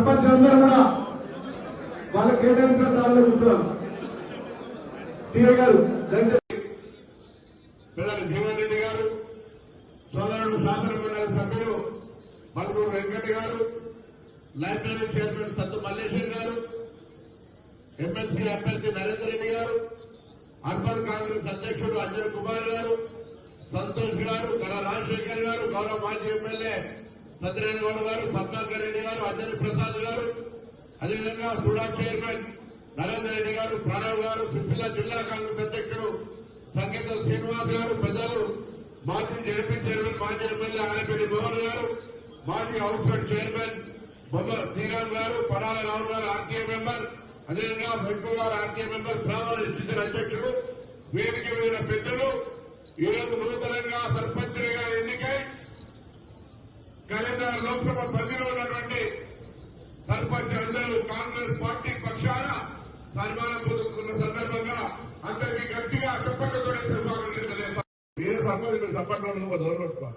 సర్పంచ్ అందరూ కూడా వాళ్ళ కేటాయించిన స్థానంలో కూర్చోవాలి సీఏ గారు దయచేసి. పిల్లలు జీవన్ రెడ్డి గారు సోదరుడు శాసన మండలి సభ్యులు మల్గూరు వెంకట గారు లైబ్రరీ చైర్మన్ సత్తు మల్లేశ్వర్ గారు ఎమ్మెల్సీ ఎమ్మెల్సీ నరేంద్ర రెడ్డి గారు అర్బన్ కాంగ్రెస్ అధ్యక్షుడు అజయ్ కుమార్ గారు సంతోష్ గారు కళ రాజశేఖర్ గారు గౌరవ మాజీ ఎమ్మెల్యే సత్యనారాయణ గౌడ్ గారు పద్మాకర్ రెడ్డి గారు అంజలి ప్రసాద్ గారు అదేవిధంగా సుడా చైర్మన్ నరేందర్ రెడ్డి గారు ప్రణవ్ గారు సిరిసిల్ల జిల్లా కాంగ్రెస్ అధ్యక్షుడు సంకేత శ్రీనివాస్ గారు పెద్దలు మాజీ జడ్పీ చైర్మన్ మాజీ ఎమ్మెల్యే ఆలపల్లి మోహన్ గారు మాజీ హౌస్ చైర్మన్ బొమ్మ శ్రీరామ్ గారు పడాల రావు గారు ఆర్టీఏ మెంబర్ అదేవిధంగా వెంకు గారు ఆర్టీఏ మెంబర్ శ్రావణ స్థితి అధ్యక్షుడు వేదిక మీద పెద్దలు ఈరోజు నూతనంగా సర్పంచులుగా ఎన్నికై కరీంనగర్ లోక్సభ పరిధిలో ఉన్నటువంటి సర్పంచ్ అందరూ కాంగ్రెస్ పార్టీ పక్షాన సన్మానం పొందుతున్న సందర్భంగా అందరికీ గట్టిగా చెప్పండి స్వాగతం తెలియజేస్తాం మీరు సర్పంచ్ మీరు సర్పంచ్ దూరం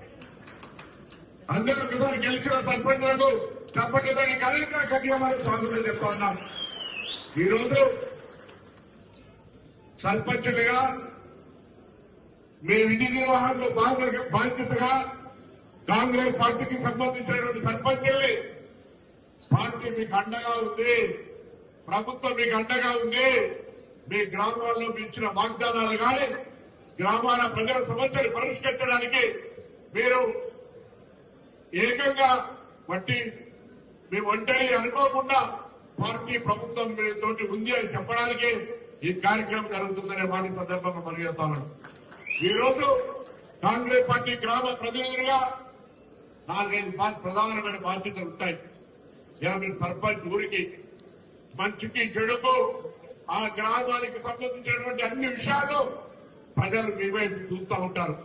అందరూ కూడా గెలిచిన సర్పంచులకు తప్పనిసరి కలెక్టర్ గట్టిగా మరి స్వాగతం చెప్తా ఉన్నాం. ఈరోజు సర్పంచులుగా మీ విధి నిర్వహణలో బాధ్యతగా కాంగ్రెస్ పార్టీకి సంబంధించినటువంటి సర్పంచుల్ని. పార్టీ మీకు అండగా ఉంది. ప్రభుత్వం మీకు అండగా ఉంది. మీ గ్రామాల్లో ఇచ్చిన వాగ్దానాలు కానీ గ్రామాల ప్రజల సమస్యలు పరిష్కరించడానికి మీరు ఏకంగా బట్టి మీ ఒంటరి అనుకోకుండా పార్టీ ప్రభుత్వం మీ తోటి ఉంది అని చెప్పడానికి ఈ కార్యక్రమం జరుగుతుందనే మాట సందర్భంగా పరిగెత్తాను ఈ రోజు కాంగ్రెస్ పార్టీ గ్రామ ప్రతినిధులుగా నాలుగైదు ప్రధానమైన బాధ్యతలు ఉంటాయి. ఇలా సర్పంచ్ ఊరికి మంచికి చెడుకు ఆ గ్రామానికి సంబంధించినటువంటి అన్ని విషయాలు ప్రజలు మీ వైపు చూస్తూ ఉంటారు.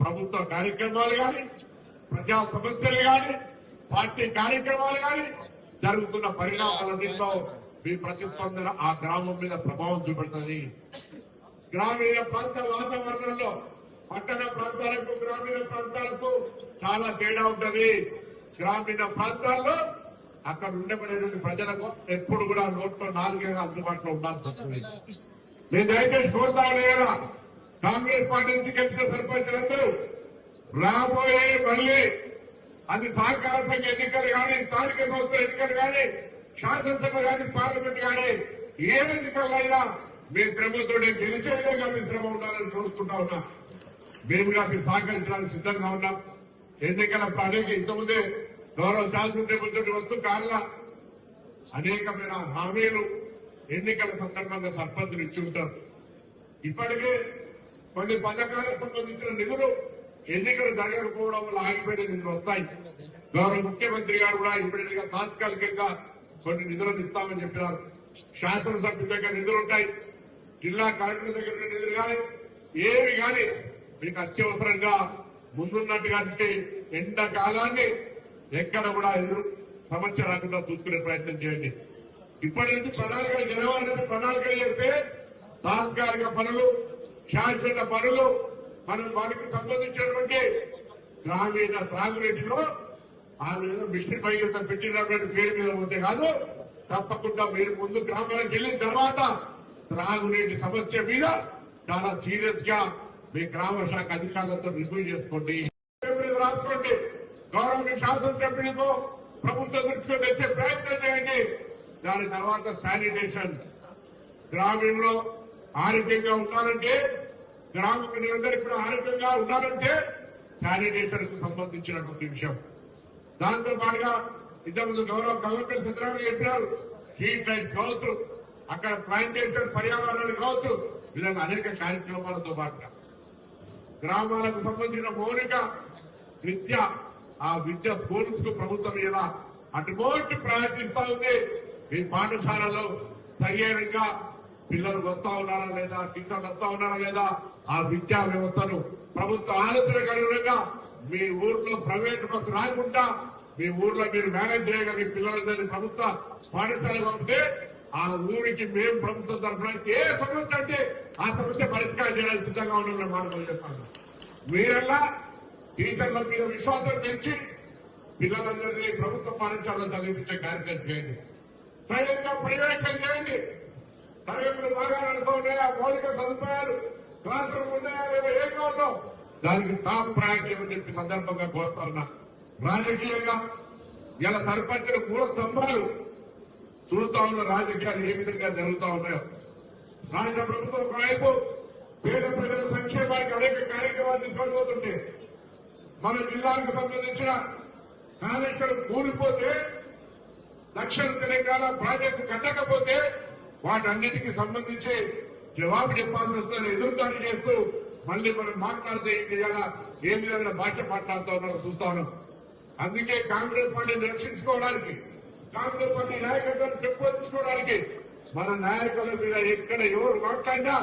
ప్రభుత్వ కార్యక్రమాలు కానీ ప్రజా సమస్యలు కానీ పార్టీ కార్యక్రమాలు కానీ జరుగుతున్న పరిణామాలన్నింటిలో మీ ప్రతిస్పందన ఆ గ్రామం మీద ప్రభావం చూపెడుతుంది. గ్రామీణ ప్రాంత వాతావరణంలో పట్టణ ప్రాంతాలకు గ్రామీణ ప్రాంతాలకు చాలా తేడా ఉంటది. గ్రామీణ ప్రాంతాల్లో అక్కడ ఉండబడేటువంటి ప్రజలకు ఎప్పుడు కూడా నోట్లో నాలుగేగా అందుబాటులో ఉండాల్సి వస్తుంది. నేను దయచేసి కోరుతా కాంగ్రెస్ పార్టీ నుంచి గెలిచిన సర్పంచులందరూ రాబోయే మళ్ళీ అది సహకార సంఘ ఎన్నికలు కానీ స్థానిక సంస్థల ఎన్నికలు కానీ శాసనసభ కానీ పార్లమెంట్ కానీ ఏ ఎన్నికలైనా మీ శ్రమతోనే గెలిచే విధంగా మీ శ్రమ ఉండాలని కోరుకుంటా ఉన్నా. మేముగా మీరు సహకరించడానికి సిద్ధంగా ఉన్నాం. ఎన్నికల అనేక ఇంతకుముందే గౌరవ శాసనసభ్యులతో వస్తూ కాళ్ళ అనేకమైన హామీలు ఎన్నికల సందర్భంగా సర్పంచులు ఇచ్చి ఉంటారు. ఇప్పటికే కొన్ని పథకాలకు సంబంధించిన నిధులు ఎన్నికలు జరగకపోవడం వల్ల ఆగిపోయిన నిధులు వస్తాయి. గౌరవ ముఖ్యమంత్రి గారు కూడా ఇప్పటిగా తాత్కాలికంగా కొన్ని నిధులను ఇస్తామని చెప్పినారు. శాసనసభ్యుల దగ్గర నిధులు ఉంటాయి. జిల్లా కలెక్టర్ దగ్గర నిధులు కానీ ఏవి కానీ మీకు అత్యవసరంగా ముందున్నట్టుగా అంటే ఎండాకాలాన్ని ఎక్కడ కూడా ఎదురు సమస్య రాకుండా చూసుకునే ప్రయత్నం చేయండి. ఇప్పటి నుంచి ప్రణాళిక జనవరి ప్రణాళిక చేస్తే తాత్కాలిక పనులు శాశ్వత పనులు మనం వారికి సంబంధించినటువంటి గ్రామీణ త్రాగునీటిలో ఆ మీద మిషన్ పైకి పెట్టినటువంటి పేరు మీద పోతే కాదు తప్పకుండా మీరు ముందు గ్రామాలకు వెళ్ళిన తర్వాత త్రాగునీటి సమస్య మీద చాలా సీరియస్గా మీ గ్రామ శాఖ అధికారులతో రివ్యూ చేసుకోండి. రాసుకోండి. గౌరవ శాసనసభ్యులతో ప్రభుత్వ దృష్టిలో తెచ్చే ప్రయత్నం చేయండి. దాని తర్వాత శానిటేషన్. గ్రామీణంలో ఆరోగ్యంగా ఉండాలంటే గ్రామ ప్రజలందరికీ కూడా ఆరోగ్యంగా ఉండాలంటే శానిటేషన్కు సంబంధించినటువంటి విషయం. దాంతో పాటుగా ఇంతకుముందు గౌరవ గవర్నమెంట్ సత్యనారాయణ చెప్పినారు స్ట్రీట్ లైట్ కావచ్చు అక్కడ ప్లాంటేషన్ పర్యావరణాలు కావచ్చు ఇలాంటి అనేక కార్యక్రమాలతో పాటుగా. గ్రామాలకు సంబంధించిన మౌలిక విద్య ఆ విద్య స్కూల్స్కు ప్రభుత్వం ఇలా అటుమోటి ప్రయత్నిస్తా ఉంది. మీ పాఠశాలలో సరైనగా పిల్లలు వస్తా ఉన్నారా లేదా టీచర్లు వస్తా ఉన్నారా లేదా ఆ విద్యా వ్యవస్థను ప్రభుత్వ ఆలోచన అనుగుణంగా మీ ఊర్లో ప్రైవేట్ బస్సు రాకుండా మీ ఊర్లో మీరు మేనేజ్ చేయగలిగే పిల్లలందరినీ ప్రభుత్వ పాఠశాల పంపితే ఆ ఊరికి మేము ప్రభుత్వం తరఫున ఏ సమస్య అంటే ఆ సమస్య పరిష్కారం చేయడానికి సిద్ధంగా ఉన్నామని మాట చెప్తాను. మీరల్లా టీచర్ల మీద విశ్వాసం పెంచి పిల్లలందరినీ ప్రభుత్వ పాఠశాలలో చదివించే కార్యక్రమం చేయండి. సైలెంట్గా పర్యవేక్షణ చేయండి. తరగతులు బాగా నడుపుతున్నాయా మౌలిక సదుపాయాలు క్లాస్ రూమ్ ఉన్నాయా లేదా ఏం కావడం దానికి టాప్ ప్రయారిటీ అని చెప్పి సందర్భంగా కోరుతా ఉన్నా. రాజకీయంగా ఇలా సర్పంచులు మూల స్తంభాలు చూస్తా ఉన్న రాజకీయాలు ఏ విధంగా జరుగుతా ఉన్నాయో. రాష్ట్ర ప్రభుత్వం ఒకవైపు పేద ప్రజల సంక్షేమానికి అనేక కార్యక్రమాలు తీసుకొని మన జిల్లాకు సంబంధించిన కాళేశ్వరం కూలిపోతే దక్షిణ తెలంగాణ ప్రాజెక్టు కట్టకపోతే వాటన్నిటికీ సంబంధించి జవాబు చెప్పాల్సి వస్తుందని ఎదురుదాడి చేస్తూ మళ్ళీ మనం మాట్లాడితే ఏం ఏ విధమైన భాష మాట్లాడుతూ ఉన్నారో చూస్తా ఉన్నాం. అందుకే కాంగ్రెస్ పార్టీని రక్షించుకోవడానికి కాంగ్రెస్ పార్టీ నాయకత్వాన్ని పెంపొందించుకోవడానికి మన నాయకుల మీద ఎక్కడ ఎవరు మాట్లాడినా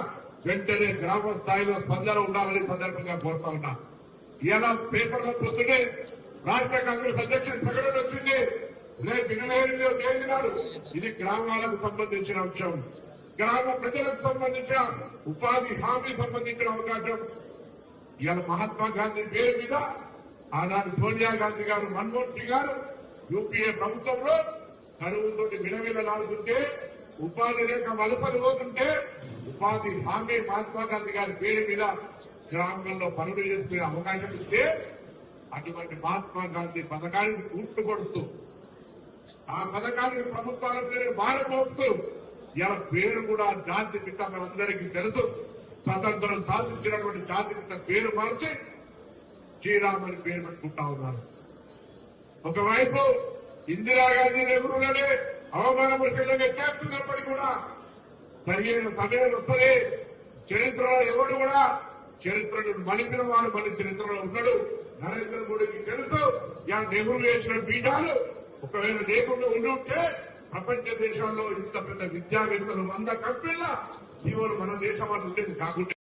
వెంటనే గ్రామ స్థాయిలో స్పందన ఉండాలని సందర్భంగా కోరుతా ఉన్నా. ఇలా పేపర్లో పొద్దునే రాష్ట్ర కాంగ్రెస్ అధ్యక్షుడి ప్రకటన వచ్చింది. రేపు ఇరవై ఎనిమిదో తేదీ నాడు ఇది గ్రామాలకు సంబంధించిన అంశం. గ్రామ ప్రజలకు సంబంధించిన ఉపాధి హామీ సంబంధించిన అవకాశం. ఇవాళ మహాత్మా గాంధీ పేరు మీద ఆనాడు సోనియా గాంధీ గారు మన్మోహన్ సింగ్ గారు యూపీఏ ప్రభుత్వంలో కరువుతో విలవిలలాడుతుంటే ఉపాధి లేక వలసలు పోతుంటే ఉపాధి హామీ మహాత్మా గాంధీ గారి పేరు మీద గ్రామంలో పనులు చేసుకునే అవకాశం ఇస్తే అటువంటి మహాత్మా గాంధీ పథకానికి పూర్తి కొడుతూ ఆ పథకానికి ప్రభుత్వాల పేరు మారిపోతూ ఇలా పేరు కూడా జాతి పిత మనందరికీ తెలుసు. స్వతంత్రం సాధించినటువంటి జాతి పిత పేరు మార్చి శ్రీరాముని పేరు పెట్టుకుంటా ఉన్నారు. ఒకవైపు ఇందిరాగాంధీ నెహ్రూలనే అవమానపరిచేలాగా చేస్తున్నప్పటికీ కూడా సరైన సమయం వస్తుంది చరిత్రలో ఎవడు కూడా చరిత్రను మలిపిన వాడు మన చరిత్రలో ఉన్నాడు. నరేంద్ర మోడీకి తెలుసు యా నెహ్రూ వేసిన బీజాలు ఒకవేళ లేకుండా ఉండి ఉంటే ప్రపంచ దేశాల్లో ఇంత పెద్ద విద్యావేత్తలు వంద కంపెనీల జీవోలు మన దేశం వాళ్ళు కాకుండా